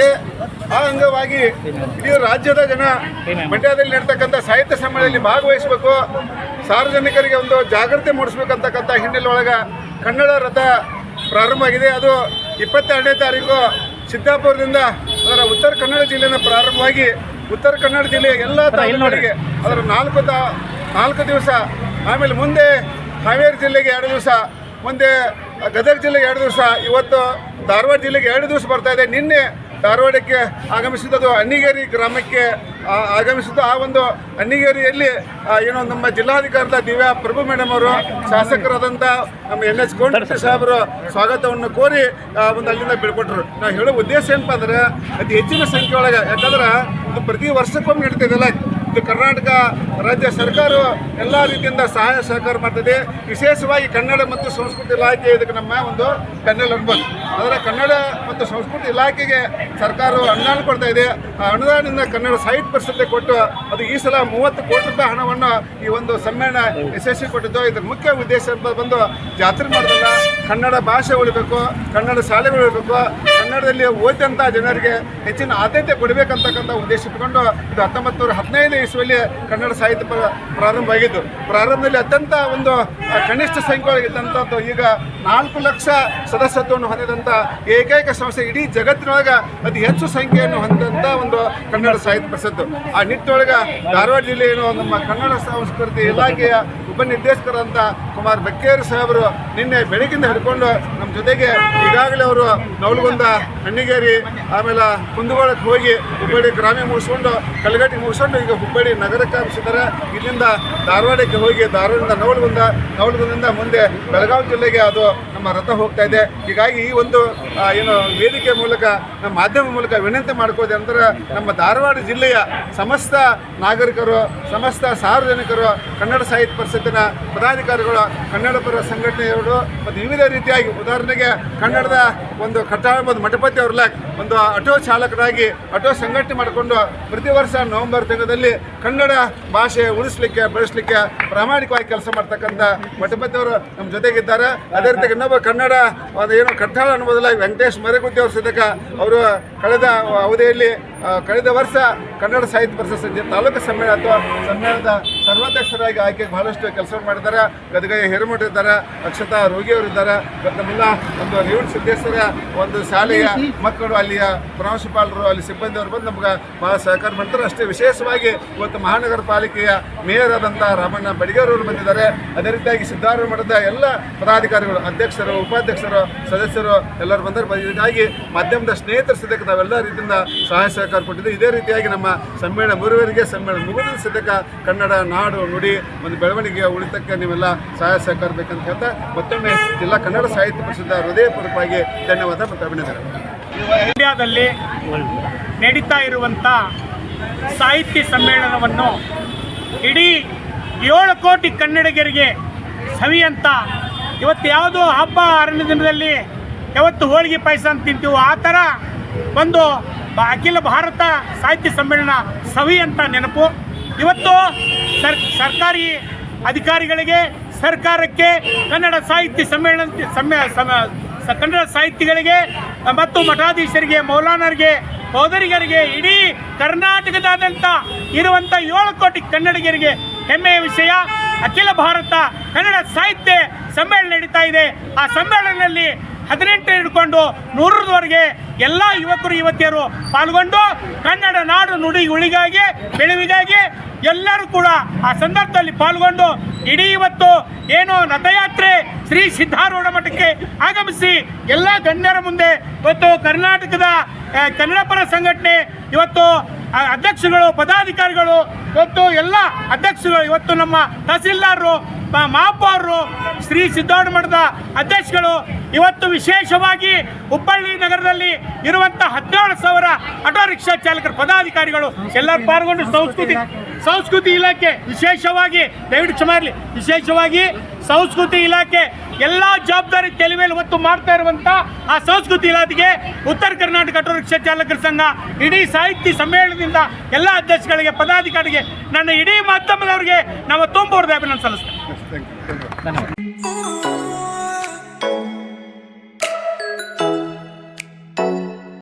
ವಿಶೇಷವಾಗಿ ಇಡೀ ರಾಜ್ಯದ ಜನ ಮಂಡ್ಯದಲ್ಲಿ ನಡ್ತಕ್ಕಂಥ ಸಾಹಿತ್ಯ ಸಮ್ಮೇಳನದಲ್ಲಿ ಭಾಗವಹಿಸಬೇಕು. ಸಾರ್ವಜನಿಕರಿಗೆ ಒಂದು ಜಾಗೃತಿ ಮೂಡಿಸ್ಬೇಕಂತಕ್ಕಂಥ ಹಿನ್ನೆಲೆ ಒಳಗೆ ಕನ್ನಡ ರಥ ಪ್ರಾರಂಭ ಆಗಿದೆ. ಅದು ಇಪ್ಪತ್ತೆರಡನೇ ತಾರೀಕು ಸಿದ್ದಾಪುರದಿಂದ ಅದರ ಉತ್ತರ ಕನ್ನಡ ಜಿಲ್ಲೆಯಿಂದ ಪ್ರಾರಂಭವಾಗಿ ಉತ್ತರ ಕನ್ನಡ ಜಿಲ್ಲೆಯ ಎಲ್ಲ ತಾಲೂಕುಗಳಿಗೆ ಅದರ ನಾಲ್ಕು ತಾ ನಾಲ್ಕು ದಿವಸ ಆಮೇಲೆ ಮುಂದೆ ಹಾವೇರಿ ಜಿಲ್ಲೆಗೆ ಎರಡು ದಿವಸ ಮುಂದೆ ಗದಗ ಜಿಲ್ಲೆಗೆ ಎರಡು ದಿವಸ ಇವತ್ತು ಧಾರವಾಡ ಜಿಲ್ಲೆಗೆ ಎರಡು ದಿವಸ ಬರ್ತಾ ಇದೆ. ನಿನ್ನೆ ಧಾರವಾಡಕ್ಕೆ ಆಗಮಿಸಿದ್ದು ಅಣ್ಣಿಗೇರಿ ಗ್ರಾಮಕ್ಕೆ ಆಗಮಿಸಿದ್ದ ಆ ಒಂದು ಅಣ್ಣಿಗೇರಿಯಲ್ಲಿ ಏನು ನಮ್ಮ ಜಿಲ್ಲಾಧಿಕಾರದ ದಿವ್ಯಾ ಪ್ರಭು ಮೇಡಮ್ ಅವರು ಶಾಸಕರಾದಂಥ ನಮ್ಮ ಎನ್ ಎಚ್ ಗೋಂಡಿ ಸಾಹೇಬರು ಸ್ವಾಗತವನ್ನು ಕೋರಿ ಒಂದು ಅಲ್ಲಿಂದ ಬೀಳ್ಕೊಟ್ರು. ನಾವು ಹೇಳೋ ಉದ್ದೇಶ ಏನಪ್ಪ ಅಂದ್ರೆ ಅತಿ ಹೆಚ್ಚಿನ ಸಂಖ್ಯೆ ಒಳಗೆ ಯಾಕಂದ್ರೆ ಇದು ಪ್ರತಿ ವರ್ಷಕ್ಕೊಮ್ಮೆ ನಡೀತಿದೆಲ್ಲ ಇದು ಕರ್ನಾಟಕ ರಾಜ್ಯ ಸರ್ಕಾರ ಎಲ್ಲ ರೀತಿಯಿಂದ ಸಹಾಯ ಸಹಕಾರ ಮಾಡ್ತದೆ. ವಿಶೇಷವಾಗಿ ಕನ್ನಡ ಮತ್ತು ಸಂಸ್ಕೃತಿ ಇಲಾಖೆ ಇದಕ್ಕೆ ನಮ್ಮ ಒಂದು ಬೆನ್ನೆಲು ಅನ್ಬೋದು ಆದರೆ ಕನ್ನಡ ಮತ್ತು ಸಂಸ್ಕೃತಿ ಇಲಾಖೆಗೆ ಸರ್ಕಾರ ಅನುದಾನ ಕೊಡ್ತಾ ಇದೆ. ಆ ಅನುದಾನದಿಂದ ಕನ್ನಡ ಸಾಹಿತ್ಯ ಪರಿಷತ್ಗೆ ಕೊಟ್ಟು ಅದು ಈ ಸಲ ಮೂವತ್ತು ಕೋಟಿ ರೂಪಾಯಿ ಹಣವನ್ನು ಈ ಒಂದು ಸಮ್ಮೇಳನ ಯಶಸ್ವಿ ಕೊಟ್ಟಿದ್ದು. ಇದರ ಮುಖ್ಯ ಉದ್ದೇಶ ಬಂದು ಜಾತ್ರೆ ಮಾಡೋದಲ್ಲ. ಕನ್ನಡ ಭಾಷೆ ಉಳಿಬೇಕು, ಕನ್ನಡ ಶಾಲೆಗಳು ಉಳಿಬೇಕು ಕನ್ನಡದಲ್ಲಿ ಓದಿದಂಥ ಜನರಿಗೆ ಹೆಚ್ಚಿನ ಆದ್ಯತೆ ಕೊಡಬೇಕಂತಕ್ಕಂಥ ಉದ್ದೇಶ ಇಟ್ಕೊಂಡು ಇದು ಹತ್ತೊಂಬತ್ತು ನೂರ ಹದಿನೈದು ಇಸ್ವಿಯಲ್ಲಿ ಕನ್ನಡ ಸಾಹಿತ್ಯ ಪ್ರ- ಪ್ರಾರಂಭ ಆಗಿದ್ದು. ಪ್ರಾರಂಭದಲ್ಲಿ ಅತ್ಯಂತ ಒಂದು ಕನಿಷ್ಠ ಸಂಖ್ಯೆ ಇದ್ದಂಥದ್ದು ಈಗ ನಾಲ್ಕು ಲಕ್ಷ ಸದಸ್ಯತ್ವವನ್ನು ಹೊಂದಿದಂಥ ಏಕೈಕ ಸಂಸ್ಥೆ ಇಡೀ ಜಗತ್ತಿನೊಳಗೆ ಅತಿ ಹೆಚ್ಚು ಸಂಖ್ಯೆಯನ್ನು ಹೊಂದಿದಂಥ ಒಂದು ಕನ್ನಡ ಸಾಹಿತ್ಯ ಪರಿಷತ್ತು ಆ ನಿಟ್ಟಿನೊಳಗೆ ಧಾರವಾಡ ಜಿಲ್ಲೆಯನ್ನು ನಮ್ಮ ಕನ್ನಡ ಸಂಸ್ಕೃತಿ ಇಲಾಖೆಯ ಉಪನಿರ್ದೇಶಕರಂತ ಕುಮಾರ್ ಬೆಕ್ಕೇರಿ ಸಾಹೇಬರು ನಿನ್ನೆ ಬೆಳಗಿಂದ ಹಿಡ್ಕೊಂಡು ನಮ್ಮ ಜೊತೆಗೆ ಈಗಾಗಲೇ ಅವರು ನವಲಗುಂದ, ಹಣ್ಣಿಗೇರಿ, ಆಮೇಲೆ ಕುಂದಗೋಳಕ್ಕೆ ಹೋಗಿ ಹುಬ್ಬಳ್ಳಿ ಗ್ರಾಮೀಣ ಮುಗಿಸ್ಕೊಂಡು, ಕಲಗಟ್ಟಿ ಮುಗಿಸ್ಕೊಂಡು ಈಗ ಹುಬ್ಬಳ್ಳಿ ನಗರಕ್ಕೆ ಹಬ್ಬಿಸಿದ್ದಾರೆ ಇಲ್ಲಿಂದ ಧಾರವಾಡಕ್ಕೆ ಹೋಗಿ ಧಾರವಾಡದಿಂದ ನವಲಗುಂದ, ನವಲಗುಂದದಿಂದ ಮುಂದೆ ಬೆಳಗಾವಿ ಜಿಲ್ಲೆಗೆ ಅದು ರಥ ಹೋಗ್ತಾ ಇದೆ. ಹೀಗಾಗಿ ಈ ಒಂದು ಏನು ವೇದಿಕೆ ಮೂಲಕ, ನಮ್ಮ ಮಾಧ್ಯಮ ಮೂಲಕ ವಿನಂತಿ ಮಾಡ್ಕೋದೆ ಅಂದ್ರೆ ನಮ್ಮ ಧಾರವಾಡ ಜಿಲ್ಲೆಯ ಸಮಸ್ತ ನಾಗರಿಕರು, ಸಮಸ್ತ ಸಾರ್ವಜನಿಕರು, ಕನ್ನಡ ಸಾಹಿತ್ಯ ಪರಿಷತ್ತಿನ ಪದಾಧಿಕಾರಿಗಳು ಕನ್ನಡ ಪರ ಸಂಘಟನೆಯವರು ಮತ್ತು ವಿವಿಧ ರೀತಿಯಾಗಿ ಉದಾಹರಣೆಗೆ ಕನ್ನಡದ ಒಂದು ಕಟ್ಟಾಳ ಮತ್ತು ಮಠಪತಿ ಅವ್ರಲ್ಲ ಒಂದು ಆಟೋ ಚಾಲಕರಾಗಿ, ಆಟೋ ಸಂಘಟನೆ ಮಾಡಿಕೊಂಡು ಪ್ರತಿ ವರ್ಷ ನವೆಂಬರ್ ತಿಂಗಳಲ್ಲಿ ಕನ್ನಡ ಭಾಷೆ ಉಳಿಸ್ಲಿಕ್ಕೆ, ಬೆಳೆಸಲಿಕ್ಕೆ ಪ್ರಾಮಾಣಿಕವಾಗಿ ಕೆಲಸ ಮಾಡ್ತಕ್ಕಂಥ ಮಠಪತಿ ಅವರು ನಮ್ಮ ಜೊತೆಗಿದ್ದಾರೆ. ಅದೇ ರೀತಿ ಇನ್ನೊಬ್ಬ ಕನ್ನಡ ಒಂದು ಏನು ಕಟ್ಟಾಳ ಅನ್ನೋದಿಲ್ಲ ವೆಂಕಟೇಶ್ ಮರೆಗುದ್ದಿ ಅವ್ರ ಸದ್ಯಕ ಅವರು ಕಳೆದ ಅವಧಿಯಲ್ಲಿ ಕಳೆದ ವರ್ಷ ಕನ್ನಡ ಸಾಹಿತ್ಯ ಪರಿಷತ್ ತಾಲೂಕು ಸಮ್ಮೇಳನ ಅಥವಾ ಸಮ್ಮೇಳನದ ಸರ್ವಾಧ್ಯಕ್ಷರಾಗಿ ಆಯ್ಕೆ ಬಹಳಷ್ಟು ಕೆಲಸ ಮಾಡಿದ್ದಾರೆ. ಗದಗ ಹಿರೇಮಠ ಇದ್ದಾರೆ, ಅಕ್ಷತಾ ರೋಗಿಯವರು ಇದ್ದಾರೆ. ಮತ್ತು ನಮ್ಮೆಲ್ಲ ಒಂದು ರೇವಣ ಸಿದ್ದೇಶ್ವರ, ಒಂದು ಶಾಲೆಯ ಮಕ್ಕಳು ಅಲ್ಲಿಯ ಪ್ರಾಂಶುಪಾಲರು, ಅಲ್ಲಿ ಸಿಬ್ಬಂದಿ ಅವರು ಬಂದು ನಮ್ಗೆ ಬಹಳ ಸಹಕಾರ ಮಾಡ್ತಾರೆ. ಅಷ್ಟೇ ವಿಶೇಷವಾಗಿ ಇವತ್ತು ಮಹಾನಗರ ಪಾಲಿಕೆಯ ಮೇಯರ್ ಆದಂಥ ರಾಮಣ್ಣ ಬಡಿಗೇರ್ ಅವರು ಬಂದಿದ್ದಾರೆ. ಅದೇ ರೀತಿಯಾಗಿ ಸಿದ್ದಾರೂಢ ಮಠದ ಎಲ್ಲ ಪದಾಧಿಕಾರಿಗಳು, ಅಧ್ಯಕ್ಷರು, ಉಪಾಧ್ಯಕ್ಷರು, ಸದಸ್ಯರು ಎಲ್ಲರೂ ಬಂದರು. ಇದಕ್ಕಾಗಿ ಮಾಧ್ಯಮದ ಸ್ನೇಹಿತರ ಸದ್ಯಕ್ಕೆ ನಾವೆಲ್ಲ ರೀತಿಯಿಂದ ಸಹಾಯ ಸಹಕಾರ ಕೊಟ್ಟಿದ್ದು ಇದೇ ರೀತಿಯಾಗಿ ನಮ್ಮ ಸಮ್ಮೇಳನ ಮೂರುವರೆಗೆ ಸಮ್ಮೇಳನ ಮುಗಿದ ಸದ್ಯಕ್ಕೆ ಕನ್ನಡ ನಾಡು ನುಡಿ ಒಂದು ಬೆಳವಣಿಗೆ ಉಳಿತಕ್ಕೆ ನೀವೆಲ್ಲ ಸಹಾಯ ಸಹಕಾರ ಬೇಕಂತ ಹೇಳ್ತಾ ಮತ್ತೊಮ್ಮೆ ಜಿಲ್ಲಾ ಕನ್ನಡ ಸಾಹಿತ್ಯ ಪರಿಷತ್ ಹೃದಯಪೂರ್ವಕವಾಗಿ ಧನ್ಯವಾದ ಮತ್ತು ಅಭಿನಂದನೆ ಇಂಡಿಯಾದಲ್ಲಿ ನಡೀತಾ ಇರುವಂಥ ಸಾಹಿತ್ಯ ಸಮ್ಮೇಳನವನ್ನು ಇಡೀ ಏಳು ಕೋಟಿ ಕನ್ನಡಿಗರಿಗೆ ಸವಿಯಂತ ಇವತ್ತು ಯಾವುದೋ ಹಬ್ಬ ಅರಣ್ಯ ದಿನದಲ್ಲಿ ಯಾವತ್ತು ಹೋಳಿಗೆ ಪಾಯಸ ಅಂತ ತಿಂತೀವೋ ಆ ಥರ ಒಂದು ಅಖಿಲ ಭಾರತ ಸಾಹಿತ್ಯ ಸಮ್ಮೇಳನ ಸವಿ ಅಂತ ನೆನಪು. ಇವತ್ತು ಸರ್, ಸರ್ಕಾರಿ ಅಧಿಕಾರಿಗಳಿಗೆ ಸರ್ಕಾರಕ್ಕೆ ಕನ್ನಡ ಸಾಹಿತ್ಯ ಸಮ್ಮೇಳನ ಸಮ್ಮೇ ಕನ್ನಡ ಸಾಹಿತಿಗಳಿಗೆ ಮತ್ತು ಮಠಾಧೀಶರಿಗೆ, ಮೌಲಾನರಿಗೆ ಸೋದರಿಗರಿಗೆ ಇಡೀ ಕರ್ನಾಟಕದಾದ್ಯಂತ ಇರುವಂಥ ಏಳು ಕೋಟಿ ಕನ್ನಡಿಗರಿಗೆ ಹೆಮ್ಮೆಯ ವಿಷಯ. ಅಖಿಲ ಭಾರತ ಕನ್ನಡ ಸಾಹಿತ್ಯ ಸಮ್ಮೇಳನ ನಡೀತಾ ಇದೆ. ಆ ಸಮ್ಮೇಳನದಲ್ಲಿ ಹದಿನೆಂಟು ಹಿಡ್ಕೊಂಡು ನೂರರವರೆಗೆ ಎಲ್ಲ ಯುವಕರು ಯುವತಿಯರು ಪಾಲ್ಗೊಂಡು ಕನ್ನಡ ನಾಡು ನುಡಿ ಉಳಿಗಾಗಿ, ಬೆಳವಿಗಾಗಿ ಎಲ್ಲರೂ ಕೂಡ ಆ ಸಂದರ್ಭದಲ್ಲಿ ಪಾಲ್ಗೊಂಡು ಇಡೀ ಇವತ್ತು ಏನು ರಥಯಾತ್ರೆ ಶ್ರೀ ಸಿದ್ಧಾರೂಢ ಮಠಕ್ಕೆ ಆಗಮಿಸಿ ಎಲ್ಲ ಗಣ್ಯರ ಮುಂದೆ ಇವತ್ತು ಕರ್ನಾಟಕದ ಕನ್ನಡಪರ ಕನ್ನಡ ಪರ ಸಂಘಟನೆ, ಇವತ್ತು ಅಧ್ಯಕ್ಷರುಗಳು, ಪದಾಧಿಕಾರಿಗಳು, ಇವತ್ತು ಎಲ್ಲ ಅಧ್ಯಕ್ಷರು ಇವತ್ತು ನಮ್ಮ ತಹಸೀಲ್ದಾರರು ಮಹಾಪೌರರು ಶ್ರೀ ಸಿದ್ಧಾರೂಢ ಮಠದ ಅಧ್ಯಕ್ಷಗಳು, ಇವತ್ತು ವಿಶೇಷವಾಗಿ ಹುಬ್ಬಳ್ಳಿ ನಗರದಲ್ಲಿ ಇರುವಂಥ ಹದಿನೇಳು ಸಾವಿರ ಆಟೋ ರಿಕ್ಷಾ ಚಾಲಕರ, ಪದಾಧಿಕಾರಿಗಳು ಎಲ್ಲರೂ ಪಾಲ್ಗೊಂಡು ಸಂಸ್ಕೃತಿ ಸಂಸ್ಕೃತಿ ಇಲಾಖೆ ವಿಶೇಷವಾಗಿ, ದಯವಿಟ್ಟು ಕ್ಷಮೆ ವಿಶೇಷವಾಗಿ ಸಂಸ್ಕೃತಿ ಇಲಾಖೆ ಎಲ್ಲ ಜವಾಬ್ದಾರಿ ತಲೆ ಮೇಲೆ ಹೊತ್ತು ಮಾಡ್ತಾ ಇರುವಂಥ ಆ ಸಂಸ್ಕೃತಿ ಇಲಾಖೆಗೆ ಉತ್ತರ ಕರ್ನಾಟಕ ಆಟೋ ರಿಕ್ಷಾ ಚಾಲಕರ ಸಂಘ ಇಡೀ ಸಾಹಿತ್ಯ ಸಮ್ಮೇಳನದಿಂದ ಎಲ್ಲ ಅಧ್ಯಕ್ಷಗಳಿಗೆ ಪದಾಧಿಕಾರಿಗೆ ನನ್ನ ಇಡೀ ಮಾಧ್ಯಮದವರಿಗೆ ನಾವು ತುಂಬ ಅಭಿನಂದನೆ ಸಲ್ಲಿಸ್ತೇವೆ ಥ್ಯಾಂಕ್ ಯು ಧನ್ಯವಾದ.